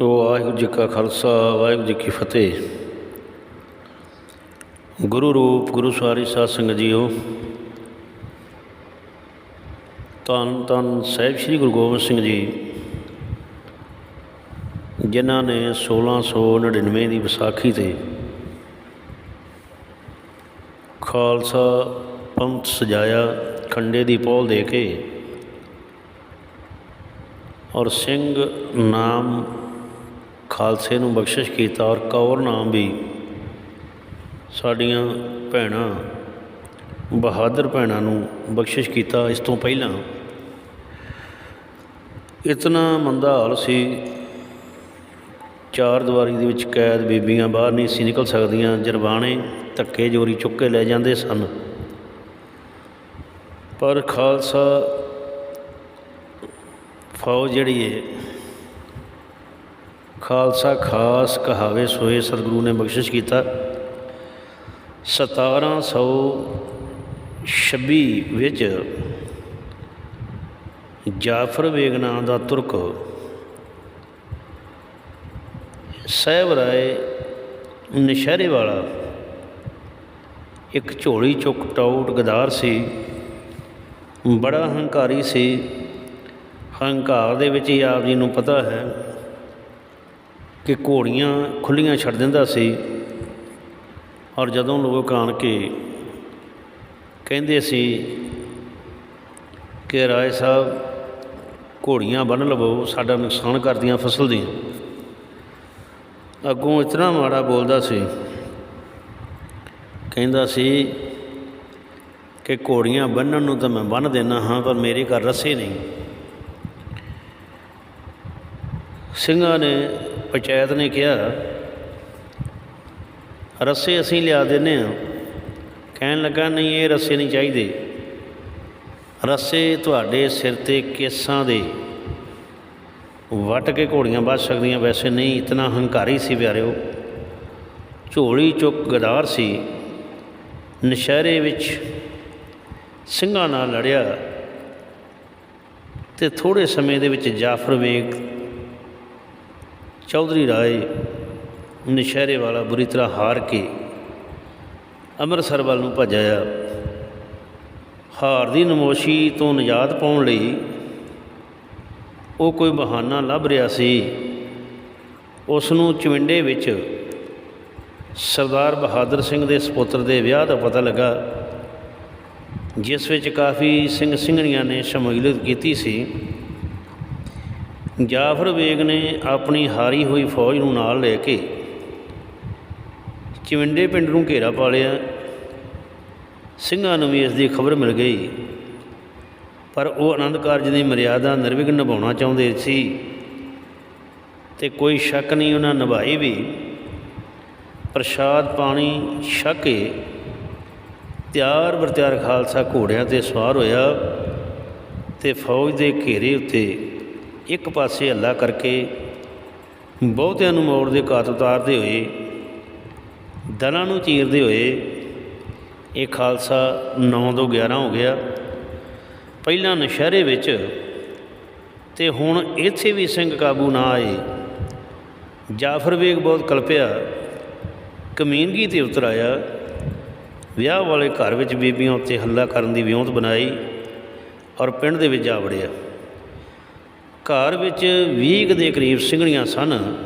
ਵਾਹਿਗੁਰੂ ਜੀ ਕਾ ਖਾਲਸਾ, ਵਾਹਿਗੁਰੂ ਜੀ ਕੀ ਫਤਿਹ। ਗੁਰੂ ਰੂਪ, ਗੁਰੂ ਸਵਾਰੀ ਸਾਧ ਸੰਗਤ ਜੀਓ, ਧੰਨ ਧੰਨ ਸਾਹਿਬ ਸ੍ਰੀ ਗੁਰੂ ਗੋਬਿੰਦ ਸਿੰਘ ਜੀ, ਜਿਨ੍ਹਾਂ ਨੇ 1699 ਦੀ ਵਿਸਾਖੀ ਤੇ ਖਾਲਸਾ ਪੰਥ ਸਜਾਇਆ ਖੰਡੇ ਦੀ ਪੌਲ ਦੇ ਕੇ ਔਰ ਸਿੰਘ ਨਾਮ ਖਾਲਸੇ ਨੂੰ ਬਖਸ਼ਿਸ਼ ਕੀਤਾ ਔਰ ਕੌਰ ਨਾਮ ਵੀ ਸਾਡੀਆਂ ਭੈਣਾਂ, ਬਹਾਦਰ ਭੈਣਾਂ ਨੂੰ ਬਖਸ਼ਿਸ਼ ਕੀਤਾ ਇਸ ਤੋਂ ਪਹਿਲਾਂ। ਇਤਨਾ ਮੰਦਾ ਹਾਲ ਸੀ, ਚਾਰ ਦੀਵਾਰੀ ਦੇ ਵਿੱਚ ਕੈਦ ਬੀਬੀਆਂ ਬਾਹਰ ਨਹੀਂ ਸੀ ਨਿਕਲ ਸਕਦੀਆਂ, ਜਰਬਾਣੇ ਧੱਕੇ ਜੋਰੀ ਚੁੱਕ ਕੇ ਲੈ ਜਾਂਦੇ ਸਨ। ਪਰ ਖਾਲਸਾ ਫੌਜ ਜਿਹੜੀ ਹੈ ਖਾਲਸਾ ਖਾਸ ਕਹਾਵੇ ਸੋਏ ਸਤਿਗੁਰੂ ਨੇ ਬਖਸ਼ਿਸ਼ ਕੀਤਾ। 1726 ਵਿੱਚ ਜਾਫਰ ਬੇਗ ਨਾਂ ਦਾ ਤੁਰਕ ਸਾਹਿਬ ਰਾਏ ਨਸ਼ਹਿਰੇ ਵਾਲਾ ਇੱਕ ਝੋਲੀ ਚੁੱਕ ਟਾਊਟ ਗਦਾਰ ਸੀ। ਬੜਾ ਹੰਕਾਰੀ ਸੀ। ਹੰਕਾਰ ਦੇ ਵਿੱਚ ਹੀ ਆਪ ਜੀ ਨੂੰ ਪਤਾ ਹੈ ਕਿ ਘੋੜੀਆਂ ਖੁੱਲੀਆਂ ਛੱਡ ਦਿੰਦਾ ਸੀ ਔਰ ਜਦੋਂ ਲੋਕ ਆਣ ਕੇ ਕਹਿੰਦੇ ਸੀ ਕਿ ਰਾਏ ਸਾਹਿਬ, ਘੋੜੀਆਂ ਬੰਨ ਲਵੋ, ਸਾਡਾ ਨੁਕਸਾਨ ਕਰਦੀਆਂ ਫਸਲ ਦੀਆਂ। ਅੱਗੋਂ ਇਤਨਾ ਮਾੜਾ ਬੋਲਦਾ ਸੀ, ਕਹਿੰਦਾ ਸੀ ਕਿ ਘੋੜੀਆਂ ਬੰਨਣ ਨੂੰ ਤਾਂ ਮੈਂ ਬੰਨ ਦੇਣਾ ਹਾਂ, ਪਰ ਮੇਰੇ ਘਰ ਰੱਸੇ ਨਹੀਂ। ਸਿੰਘਾਂ ਨੇ ਪੰਚਾਇਤ ਨੇ ਕਿਹਾ, ਰੱਸੇ ਅਸੀਂ ਲਿਆ ਦਿੰਨੇ ਆ ਕਹਿਣ ਲੱਗਾ, ਨਹੀਂ, ਇਹ ਰੱਸੇ ਨਹੀਂ ਚਾਹੀਦੇ। ਰੱਸੇ ਤੁਹਾਡੇ ਸਿਰ ਤੇ ਕੇਸਾਂ ਦੇ। ਵੱਟ ਕੇ ਘੋੜੀਆਂ ਵੱਜ ਸਕਦੀਆਂ। ਵੈਸੇ ਨਹੀਂ, ਇਤਨਾ ਹੰਕਾਰੀ ਸੀ ਪਿਆਰਿਓ। ਝੋਲੀ ਚੁੱਕ ਗਦਾਰ ਸੀ। ਨਸ਼ਹਿਰੇ ਵਿੱਚ ਸਿੰਘਾਂ ਨਾਲ ਲੜਿਆ ਤੇ ਥੋੜੇ ਸਮੇਂ ਦੇ ਵਿੱਚ ਜਾਫਰ ਵੇਗ ਚੌਧਰੀ ਰਾਏ ਨਸ਼ਹਿਰੇ ਵਾਲਾ ਬੁਰੀ ਤਰ੍ਹਾਂ ਹਾਰ ਕੇ ਅੰਮ੍ਰਿਤਸਰ ਵੱਲ ਨੂੰ ਭੱਜ ਆਇਆ ਹਾਰ ਦੀ ਨਮੋਸ਼ੀ ਤੋਂ ਨਿਜਾਤ ਪਾਉਣ ਲਈ ਉਹ ਕੋਈ ਬਹਾਨਾ ਲੱਭ ਰਿਹਾ ਸੀ। ਉਸ ਨੂੰ ਚਵਿੰਡੇ ਵਿੱਚ ਸਰਦਾਰ ਬਹਾਦਰ ਸਿੰਘ ਦੇ ਸੁਪੁੱਤਰ ਦੇ ਵਿਆਹ ਦਾ ਪਤਾ ਲੱਗਾ, ਜਿਸ ਵਿੱਚ ਕਾਫੀ ਸਿੰਘ ਸਿੰਘਣੀਆਂ ਨੇ ਸ਼ਮੂਲੀਅਤ ਕੀਤੀ ਸੀ। ਜਾਫਰ ਬੇਗ ਨੇ ਆਪਣੀ ਹਾਰੀ ਹੋਈ ਫੌਜ ਨੂੰ ਨਾਲ ਲੈ ਕੇ ਚਿਵੰਡੇ ਪਿੰਡ ਨੂੰ ਘੇਰਾ ਪਾ ਲਿਆ। ਸਿੰਘਾਂ ਨੂੰ ਵੀ ਇਸ ਦੀ ਖਬਰ ਮਿਲ ਗਈ। ਪਰ ਉਹ ਆਨੰਦ ਕਾਰਜ ਦੀ ਮਰਿਆਦਾ ਨਿਰਵਿਘਨ ਨਿਭਾਉਣਾ ਚਾਹੁੰਦੇ ਸੀ ਤੇ ਕੋਈ ਸ਼ੱਕ ਨਹੀਂ ਉਹਨਾਂ ਨਿਭਾਈ ਵੀ। ਪ੍ਰਸ਼ਾਦ ਪਾਣੀ ਛਕ ਕੇ ਤਿਆਰ ਬਰਤਿਆਰ ਖਾਲਸਾ ਘੋੜਿਆਂ ਤੇ ਸਵਾਰ ਹੋਇਆ ਤੇ ਫੌਜ ਦੇ ਘੇਰੇ ਉੱਤੇ ਇੱਕ ਪਾਸੇ ਹੱਲਾ ਕਰਕੇ ਬਹੁਤਿਆਂ ਨੂੰ ਮੋੜ ਦੇ ਕਾਤ ਉਤਾਰਦੇ ਹੋਏ, ਦਲਾਂ ਨੂੰ ਚੀਰਦੇ ਹੋਏ, ਇਹ ਖਾਲਸਾ 9 ਤੋਂ 11 ਹੋ ਗਿਆ। ਪਹਿਲਾਂ ਨਸ਼ਹਿਰੇ ਵਿੱਚ ਤੇ ਹੁਣ ਇੱਥੇ ਵੀ ਸਿੰਘ ਕਾਬੂ ਨਾ ਆਏ। ਜਾਫਰ ਵੇਗ ਬਹੁਤ ਕਲਪਿਆ, ਕਮੀਨਗੀ ਤੇ ਉਤਰ ਆਇਆ ਵਿਆਹ ਵਾਲੇ ਘਰ ਵਿੱਚ ਬੀਬੀਆਂ ਉੱਤੇ ਹੱਲਾ ਕਰਨ ਦੀ ਵਿਉਂਤ ਬਣਾਈ ਔਰ ਪਿੰਡ ਦੇ ਵਿੱਚ ਜਾ ਵੜਿਆ। ਘਰ ਵਿੱਚ 20 ਦੇ ਕਰੀਬ ਸਿੰਘਣੀਆਂ ਸਨ।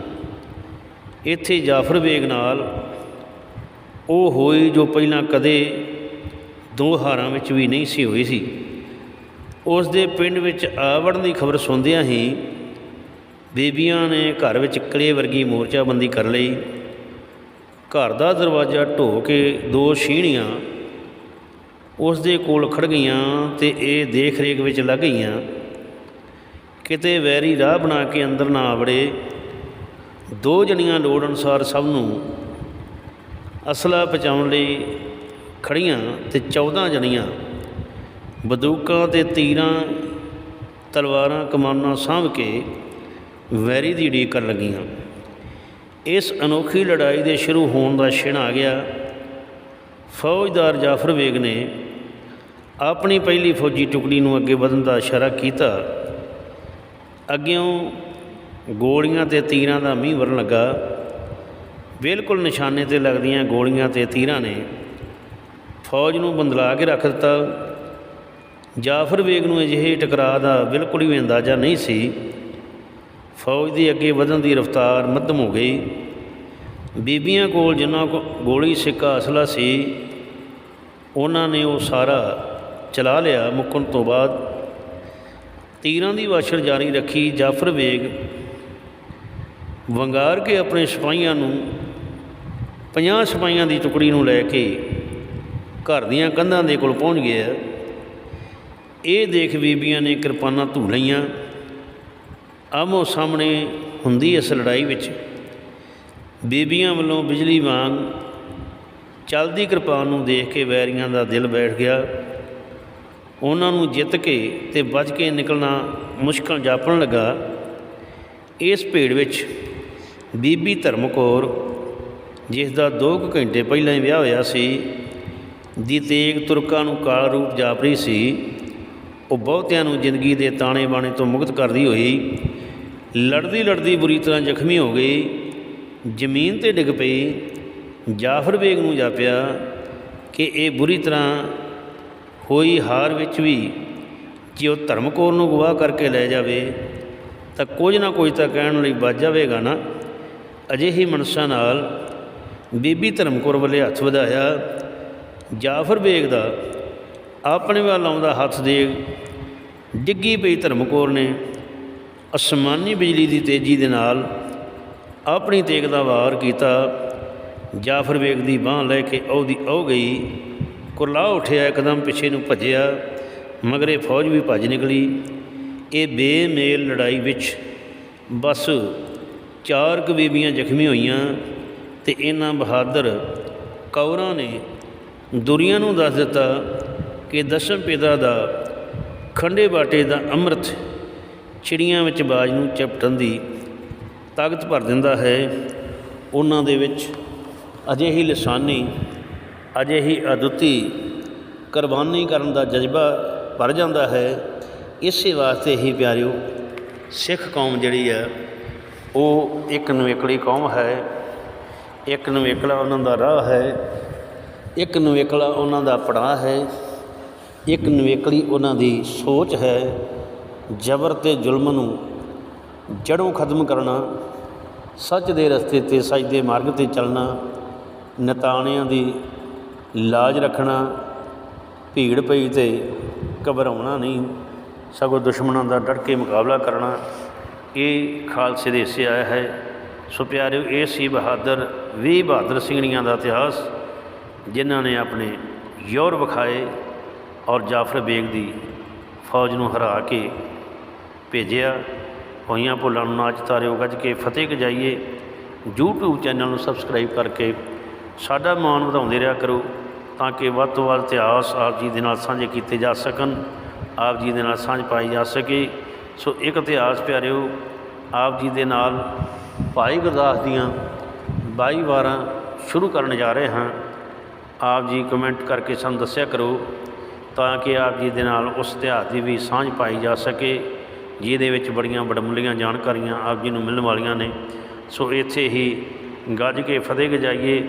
ਇੱਥੇ ਜਾਫਰ ਬੇਗ ਨਾਲ ਉਹ ਹੋਈ ਜੋ ਪਹਿਲਾਂ ਕਦੇ ਦੋ ਹਾਰਾਂ ਵਿੱਚ ਵੀ ਨਹੀਂ ਸੀ ਹੋਈ ਸੀ। ਉਸ ਦੇ ਪਿੰਡ ਵਿੱਚ ਆਵੜਨ ਦੀ ਖਬਰ ਸੁਣਦਿਆਂ ਹੀ ਬੇਬੀਆਂ ਨੇ ਘਰ ਵਿੱਚ ਕਲੇ ਵਰਗੀ ਮੋਰਚਾਬੰਦੀ ਕਰ ਲਈ। ਘਰ ਦਾ ਦਰਵਾਜ਼ਾ ਢੋ ਕੇ ਦੋ ਸ਼ੀਣੀਆਂ ਉਸ ਦੇ ਕੋਲ ਖੜ ਗਈਆਂ ਤੇ ਇਹ ਦੇਖ ਰੇਖ ਵਿੱਚ ਲੱਗ ਗਈਆਂ। ਕਿਤੇ ਵੈਰੀ ਰਾਹ ਬਣਾ ਕੇ ਅੰਦਰ ਨਾ ਆਵੜੇ ਦੋ ਜਣੀਆਂ ਲੋੜ ਅਨੁਸਾਰ ਸਭ ਨੂੰ ਅਸਲਾ ਪਹੁੰਚਾਉਣ ਲਈ ਖੜੀਆਂ ਤੇ 14 ਜਣੀਆਂ ਬੰਦੂਕਾਂ ਤੇ ਤੀਰਾਂ, ਤਲਵਾਰਾਂ, ਕਮਾਨਾਂ ਸਾਂਭ ਕੇ ਵੈਰੀ ਦੀ ਢੀਕ ਕਰਨ ਲੱਗੀਆਂ। ਇਸ ਅਨੋਖੀ ਲੜਾਈ ਦੇ ਸ਼ੁਰੂ ਹੋਣ ਦਾ ਛਿਣ ਆ ਗਿਆ। ਫੌਜਦਾਰ ਜਾਫਰ ਬੇਗ ਨੇ ਆਪਣੀ ਪਹਿਲੀ ਫੌਜੀ ਟੁਕੜੀ ਨੂੰ ਅੱਗੇ ਵਧਣ ਦਾ ਇਸ਼ਾਰਾ ਕੀਤਾ। ਅੱਗਿਓਂ ਗੋਲੀਆਂ ਤੇ ਤੀਰਾਂ ਦਾ ਮੀਂਹ ਵਰਨ ਲੱਗਾ। ਬਿਲਕੁਲ ਨਿਸ਼ਾਨੇ ਤੇ ਲੱਗਦੀਆਂ ਗੋਲੀਆਂ ਤੇ ਤੀਰਾਂ ਨੇ ਫੌਜ ਨੂੰ ਬੰਦਲਾ ਕੇ ਰੱਖ ਦਿੱਤਾ। ਜਾਫਰ ਬੇਗ ਨੂੰ ਅਜਿਹੇ ਟਕਰਾਅ ਦਾ ਬਿਲਕੁਲ ਵੀ ਅੰਦਾਜ਼ਾ ਨਹੀਂ ਸੀ। ਫੌਜ ਦੀ ਅੱਗੇ ਵਧਣ ਦੀ ਰਫ਼ਤਾਰ ਮੱਧਮ ਹੋ ਗਈ। ਬੀਬੀਆਂ ਕੋਲ ਜਿਨ੍ਹਾਂ ਕੋ ਗੋਲੀ ਸਿੱਕਾ ਅਸਲਾ ਸੀ, ਉਹਨਾਂ ਨੇ ਉਹ ਸਾਰਾ ਚਲਾ ਲਿਆ ਮੁੱਕਣ ਤੋਂ ਬਾਅਦ। ਤੀਰਾਂ ਦੀ ਵਾਸ਼ਰ ਜਾਰੀ ਰੱਖੀ, ਜਾਫਰ ਬੇਗ ਵੰਗਾਰ ਕੇ ਆਪਣੇ ਸਿਪਾਹੀਆਂ ਨੂੰ 50 ਸਿਪਾਹੀਆਂ ਦੀ ਟੁਕੜੀ ਨੂੰ ਲੈ ਕੇ ਘਰ ਦੀਆਂ ਕੰਧਾਂ ਦੇ ਕੋਲ ਪਹੁੰਚ ਗਿਆ। ਇਹ ਦੇਖ ਬੀਬੀਆਂ ਨੇ ਕਿਰਪਾਨਾਂ ਧੂ ਲਈਆਂ। ਆਮੋ ਸਾਹਮਣੇ ਹੁੰਦੀ ਇਸ ਲੜਾਈ ਵਿੱਚ ਬੀਬੀਆਂ ਵੱਲੋਂ ਬਿਜਲੀ ਵਾਂਗ ਚਲਦੀ ਕਿਰਪਾਨ ਨੂੰ ਦੇਖ ਕੇ ਵੈਰੀਆਂ ਦਾ ਦਿਲ ਬੈਠ ਗਿਆ। ਉਹਨਾਂ ਨੂੰ ਜਿੱਤ ਕੇ ਤੇ ਬਚ ਕੇ ਨਿਕਲਣਾ ਮੁਸ਼ਕਲ ਜਾਪਣ ਲੱਗਾ। ਇਸ ਭੇੜ ਵਿੱਚ ਬੀਬੀ ਧਰਮਕੌਰ, ਜਿਸ ਦਾ 2 ਘੰਟੇ ਪਹਿਲਾਂ ਹੀ ਵਿਆਹ ਹੋਇਆ ਸੀ, ਦੀ ਤੇਗ ਤੁਰਕਾਂ ਨੂੰ ਕਾਲ ਰੂਪ ਜਾਪ ਰਹੀ ਸੀ। ਉਹ ਬਹੁਤਿਆਂ ਨੂੰ ਜ਼ਿੰਦਗੀ ਦੇ ਤਾਣੇ ਬਾਣੇ ਤੋਂ ਮੁਕਤ ਕਰਦੀ ਹੋਈ ਲੜਦੀ ਲੜਦੀ ਬੁਰੀ ਤਰ੍ਹਾਂ ਜ਼ਖਮੀ ਹੋ ਗਈ। ਜ਼ਮੀਨ ਤੇ ਡਿੱਗ ਪਈ। ਜਾਫਰ ਬੇਗ ਨੂੰ ਜਾਪਿਆ ਕਿ ਇਹ ਬੁਰੀ ਤਰ੍ਹਾਂ ਹੋਈ ਹਾਰ ਵਿੱਚ ਵੀ ਜੇ ਉਹ ਧਰਮ ਧਰਮਕੌਰ ਨੂੰ ਗਵਾਹ ਕਰਕੇ ਲੈ ਜਾਵੇ, ਤਾਂ ਕੁਝ ਨਾ ਕੁਝ ਤਾਂ ਕਹਿਣ ਲਈ ਬਚ ਜਾਵੇਗਾ ਨਾ। ਅਜਿਹੀ ਮਨਸਾ ਨਾਲ ਬੀਬੀ ਧਰਮਕੌਰ ਵੱਲੇ ਹੱਥ ਵਧਾਇਆ। ਜਾਫਰ ਬੇਗ ਦਾ ਆਪਣੇ ਵੱਲ ਆਉਂਦਾ ਹੱਥ ਦੇਗ ਡਿੱਗੀ ਪਈ ਧਰਮਕੌਰ ਨੇ ਅਸਮਾਨੀ ਬਿਜਲੀ ਦੀ ਤੇਜ਼ੀ ਦੇ ਨਾਲ ਆਪਣੀ ਤੇਗ ਦਾ ਵਾਰ ਕੀਤਾ। ਜਾਫਰ ਬੇਗ ਦੀ ਬਾਹ ਲੈ ਕੇ ਉਹਦੀ ਉਹ ਗਈ। ਕੁਰਲਾ ਉੱਠਿਆ, ਇੱਕਦਮ ਪਿੱਛੇ ਨੂੰ ਭੱਜਿਆ, ਮਗਰੇ ਫੌਜ ਵੀ ਭੱਜ ਨਿਕਲੀ। ਇਹ ਬੇਮੇਲ ਲੜਾਈ ਵਿੱਚ ਬਸ ਚਾਰ ਕੁ ਬੀਬੀਆਂ ਜ਼ਖਮੀ ਹੋਈਆਂ ਤੇ ਇਹਨਾਂ ਬਹਾਦਰ ਕੌਰਾਂ ਨੇ ਦੁਰੀਆਂ ਨੂੰ ਦੱਸ ਦਿੱਤਾ ਕਿ ਦਸ਼ਮ ਪਿਤਾ ਦਾ ਖੰਡੇ ਬਾਟੇ ਦਾ ਅੰਮ੍ਰਿਤ ਚਿੜੀਆਂ ਵਿੱਚ ਬਾਜ ਨੂੰ ਚਪਟਣ ਦੀ ਤਾਕਤ ਭਰ ਦਿੰਦਾ ਹੈ। ਉਹਨਾਂ ਦੇ ਵਿੱਚ ਅਜਿਹੀ ਲਿਸਾਨੀ ਅਜਿਹੀ ਅਦੁੱਤੀ ਕੁਰਬਾਨੀ ਕਰਨ ਦਾ ਜਜ਼ਬਾ ਭਰ ਜਾਂਦਾ ਹੈ। ਇਸੇ ਵਾਸਤੇ ਹੀ ਪਿਆਰਿਓ, ਸਿੱਖ ਕੌਮ ਜਿਹੜੀ ਹੈ ਉਹ ਇੱਕ ਨਵੇਕਲੀ ਕੌਮ ਹੈ। ਇੱਕ ਨਵੇਕਲਾ ਉਹਨਾਂ ਦਾ ਰਾਹ ਹੈ। ਇੱਕ ਨਵੇਕਲਾ ਉਹਨਾਂ ਦਾ ਪੜਾਅ ਹੈ। ਇੱਕ ਨਵੇਕਲੀ ਉਹਨਾਂ ਦੀ ਸੋਚ ਹੈ। ਜ਼ਬਰ ਤੇ ਜ਼ੁਲਮ ਨੂੰ ਜੜੋਂ ਖਤਮ ਕਰਨਾ, ਸੱਚ ਦੇ ਰਸਤੇ ਤੇ ਸੱਚ ਦੇ ਮਾਰਗ ਤੇ ਚੱਲਣਾ, ਨਤਾਣਿਆਂ ਦੀ ਲਾਜ ਰੱਖਣਾ, ਭੀੜ ਪਈ ਤੇ ਘਬਰਾਉਣਾ ਨਹੀਂ, ਸਗੋਂ ਦੁਸ਼ਮਣਾਂ ਦਾ ਡਟ ਕੇ ਮੁਕਾਬਲਾ ਕਰਨਾ, ਇਹ ਖਾਲਸੇ ਦੇ ਹਿੱਸੇ ਆਇਆ ਹੈ। ਸੋ ਪਿਆਰਿਓ, ਇਹ ਸੀ ਬਹਾਦਰ, ਵੀਹ ਬਹਾਦਰ ਸਿੰਘਣੀਆਂ ਦਾ ਇਤਿਹਾਸ, ਜਿਨ੍ਹਾਂ ਨੇ ਆਪਣੇ ਯੌਰ ਵਿਖਾਏ ਔਰ ਜਾਫਰ ਬੇਗ ਦੀ ਫੌਜ ਨੂੰ ਹਰਾ ਕੇ ਭੇਜਿਆ। ਹੋਈਆਂ ਭੁੱਲਾਂ ਨੂੰ ਨਾਚ ਤਾਰਿਓ ਗੱਜ ਕੇ ਫਤਿਹ ਗਜਾਈਏ। YouTube ਚੈਨਲ ਨੂੰ ਸਬਸਕ੍ਰਾਈਬ ਕਰਕੇ ਸਾਡਾ ਮਾਣ ਵਧਾਉਂਦੇ ਰਿਹਾ ਕਰੋ ਤਾਂ ਕਿ ਵੱਧ ਤੋਂ ਵੱਧ ਇਤਿਹਾਸ ਆਪ ਜੀ ਦੇ ਨਾਲ ਸਾਂਝੇ ਕੀਤੇ ਜਾ ਸਕਣ, ਆਪ ਜੀ ਦੇ ਨਾਲ ਸਾਂਝ ਪਾਈ ਜਾ ਸਕੇ। ਸੋ ਇੱਕ ਇਤਿਹਾਸ ਪਿਆਰਿਓ, ਆਪ ਜੀ ਦੇ ਨਾਲ ਭਾਈ ਗੁਰਦਾਸ ਦੀਆਂ 22 ਵਾਰਾਂ ਸ਼ੁਰੂ ਕਰਨ ਜਾ ਰਹੇ ਹਾਂ। ਆਪ ਜੀ ਕਮੈਂਟ ਕਰਕੇ ਸਾਨੂੰ ਦੱਸਿਆ ਕਰੋ ਤਾਂ ਕਿ ਆਪ ਜੀ ਦੇ ਨਾਲ ਉਸ ਇਤਿਹਾਸ ਦੀ ਵੀ ਸਾਂਝ ਪਾਈ ਜਾ ਸਕੇ, ਜਿਹਦੇ ਵਿੱਚ ਬੜੀਆਂ ਬੜਮੁੱਲੀਆਂ ਜਾਣਕਾਰੀਆਂ ਆਪ ਜੀ ਨੂੰ ਮਿਲਣ ਵਾਲੀਆਂ ਨੇ। ਸੋ ਇੱਥੇ ਹੀ ਗੱਜ ਕੇ ਫਤਿਹ ਗਜਾਈਏ।